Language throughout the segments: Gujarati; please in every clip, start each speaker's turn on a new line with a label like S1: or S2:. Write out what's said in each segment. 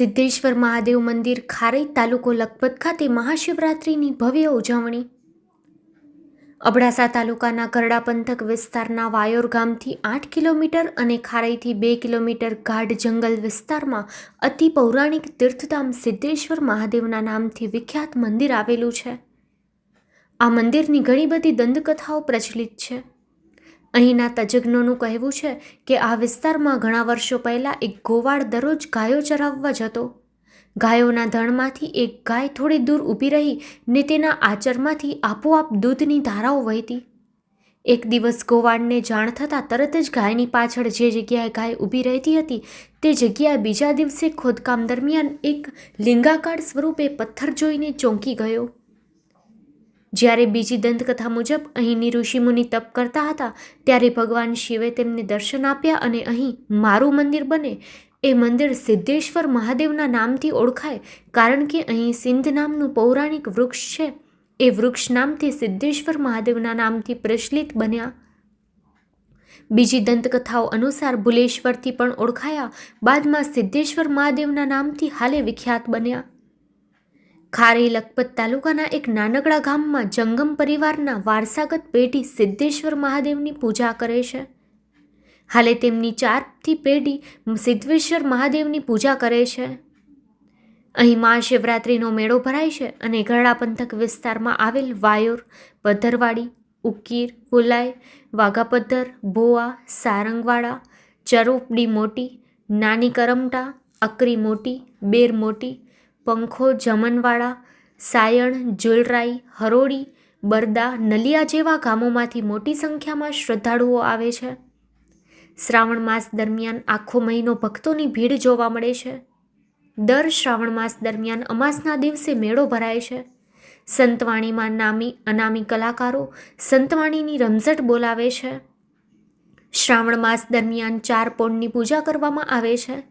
S1: સિદ્ધેશ્વર મહાદેવ મંદિર ખારઈ તાલુકો લખપત ખાતે મહાશિવરાત્રિની ભવ્ય ઉજવણી. અબડાસા તાલુકાના ગરડા પંથક વિસ્તારના વાયોર ગામથી આઠ કિલોમીટર અને ખારઈથી બે કિલોમીટર ગાઢ જંગલ વિસ્તારમાં અતિ પૌરાણિક તીર્થધામ સિદ્ધેશ્વર મહાદેવના નામથી વિખ્યાત મંદિર આવેલું છે. આ મંદિરની ઘણી બધી દંતકથાઓ પ્રચલિત છે. અહીંના તજજ્ઞોનું કહેવું છે કે આ વિસ્તારમાં ઘણા વર્ષો પહેલાં એક ગોવાળ દરરોજ ગાયો ચરાવવા જતો. ગાયોના ધણમાંથી એક ગાય થોડી દૂર ઊભી રહી ને તેના આચરમાંથી આપોઆપ દૂધની ધારાઓ વહેતી. એક દિવસ ગોવાળને જાણ થતાં તરત જ ગાયની પાછળ જે જગ્યાએ ગાય ઊભી રહેતી હતી તે જગ્યાએ બીજા દિવસે ખોદકામ દરમિયાન એક લિંગાકાર સ્વરૂપે પથ્થર જોઈને ચોંકી ગયો. જ્યારે બીજી દંતકથા મુજબ અહીંની ઋષિમુનિ તપ કરતા હતા, ત્યારે ભગવાન શિવે તેમને દર્શન આપ્યા અને અહીં મારું મંદિર બને. એ મંદિર સિદ્ધેશ્વર મહાદેવના નામથી ઓળખાય, કારણ કે અહીં સિંધ નામનું પૌરાણિક વૃક્ષ છે. એ વૃક્ષ નામથી સિદ્ધેશ્વર મહાદેવના નામથી પ્રચલિત બન્યા. બીજી દંતકથાઓ અનુસાર ભુલેશ્વરથી પણ ઓળખાયા. બાદમાં સિદ્ધેશ્વર મહાદેવના નામથી હાલે વિખ્યાત બન્યા. ખારી લખપત તાલુકાના એક નાનકડા ગામમાં જંગમ પરિવારના વારસાગત પેઢી સિદ્ધેશ્વર મહાદેવની પૂજા કરે છે. હાલે તેમની ચારથી પેઢી સિદ્ધેશ્વર મહાદેવની પૂજા કરે છે. અહીં મહાશિવરાત્રિનો મેળો ભરાય છે અને ગરડા પંથક વિસ્તારમાં આવેલ વાયોર પદ્ધરવાડી ઉકીર ફુલાઈ વાઘાપદ્ધર ભોવા સારંગવાડા, ચરોપડી મોટી, નાની કરમટા, અકરી મોટી, બેર મોટી પંખો જમનવાડા સાયણ, જુલરાઈ, હરોળી, બરદા, નલિયા જેવા ગામોમાંથી મોટી સંખ્યામાં શ્રદ્ધાળુઓ આવે છે. શ્રાવણ માસ દરમિયાન આખો મહિનો ભક્તોની ભીડ જોવા મળે છે. દર શ્રાવણ માસ દરમિયાન અમાસના દિવસે મેળો ભરાય છે. સંતવાણીમાં નામી અનામી કલાકારો સંતવાણીની રમઝટ બોલાવે છે. શ્રાવણ માસ દરમિયાન ચાર પોણની પૂજા કરવામાં આવે છે.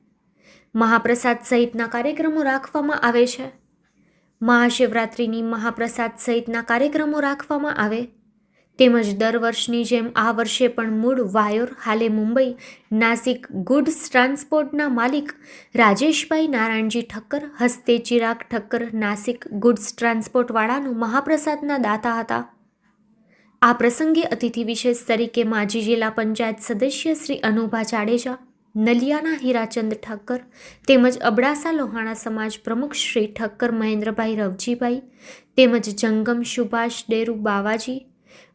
S1: મહાપ્રસાદ સહિતના કાર્યક્રમો રાખવામાં આવે છે. મહાશિવરાત્રિની મહાપ્રસાદ સહિતના કાર્યક્રમો રાખવામાં આવે. તેમજ દર વર્ષની જેમ આ વર્ષે પણ મૂળ વાયોર, હાલે મુંબઈ, નાસિક ગુડ્સ ટ્રાન્સપોર્ટના માલિક રાજેશભાઈ નારાયણજી ઠક્કર, હસ્તે ચિરાગ ઠક્કર, નાસિક ગુડ્સ ટ્રાન્સપોર્ટવાળાનું મહાપ્રસાદના દાતા હતા. આ પ્રસંગે અતિથિ વિશેષ તરીકે માજી જિલ્લા પંચાયત સદસ્ય શ્રી અનુભા જાડેજા નલિયાના હીરાચંદ ઠક્કર તેમજ અબડાસા લોહાણા સમાજ પ્રમુખ શ્રી ઠક્કર મહેન્દ્રભાઈ રવજીભાઈ તેમજ જંગમ સુભાષ ડેરુ બાવાજી,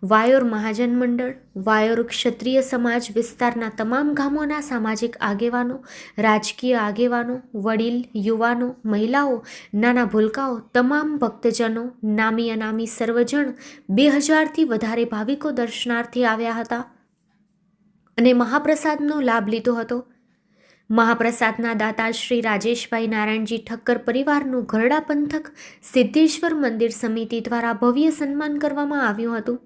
S1: વાયોર મહાજન મંડળ, વાયોર ક્ષત્રિય સમાજ વિસ્તારના તમામ ગામોના સામાજિક આગેવાનો, રાજકીય આગેવાનો, વડીલ, યુવાનો, મહિલાઓ, નાના ભૂલકાઓ, તમામ ભક્તજનો, નામી અનામી સર્વજણ બે હજારથી વધારે ભાવિકો દર્શનાર્થે આવ્યા હતા. અને મહાપ્રસાદનો લાભ લીધો હતો. મહાપ્રસાદના દાતા શ્રી રાજેશભાઈ નારાયણજી ઠક્કર પરિવારનું ઘરડા પંથક સિદ્ધેશ્વર મંદિર સમિતિ દ્વારા ભવ્ય સન્માન કરવામાં આવ્યું હતું.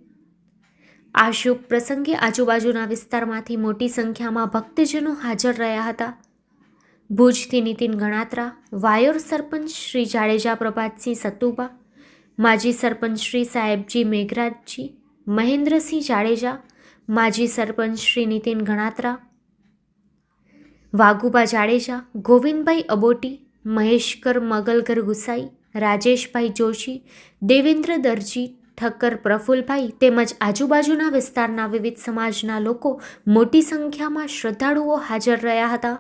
S1: આ શુભ પ્રસંગે આજુબાજુના વિસ્તારમાંથી મોટી સંખ્યામાં ભક્તજનો હાજર રહ્યા હતા. ભુજથી નીતિન ગણાત્રા, વાયોર સરપંચ શ્રી જાડેજા પ્રભાતસિંહ સતુબા માજી સરપંચ શ્રી સાહેબજી મેઘરાજજી, મહેન્દ્રસિંહ જાડેજા માજી સરપંચ શ્રી નીતિન ગણાત્રા, વાઘુબા જાડેજા, ગોવિંદભાઈ અબોટી, મહેશકર મગલકર ગુસાઈ, રાજેશભાઈ જોશી, દેવેન્દ્ર દરજી, ઠક્કર પ્રફુલભાઈ તેમજ આજુબાજુના વિસ્તારના વિવિધ સમાજના લોકો મોટી સંખ્યામાં શ્રદ્ધાળુઓ હાજર રહ્યા હતા.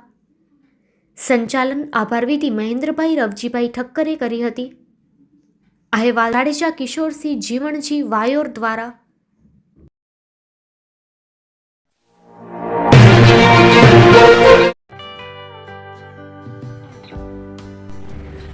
S1: સંચાલન આભારવિધિ મહેન્દ્રભાઈ રવજીભાઈ ઠક્કરે કરી હતી. અહેવાલ જાડેજા કિશોરસિંહ જીવણજી વાયોર દ્વારા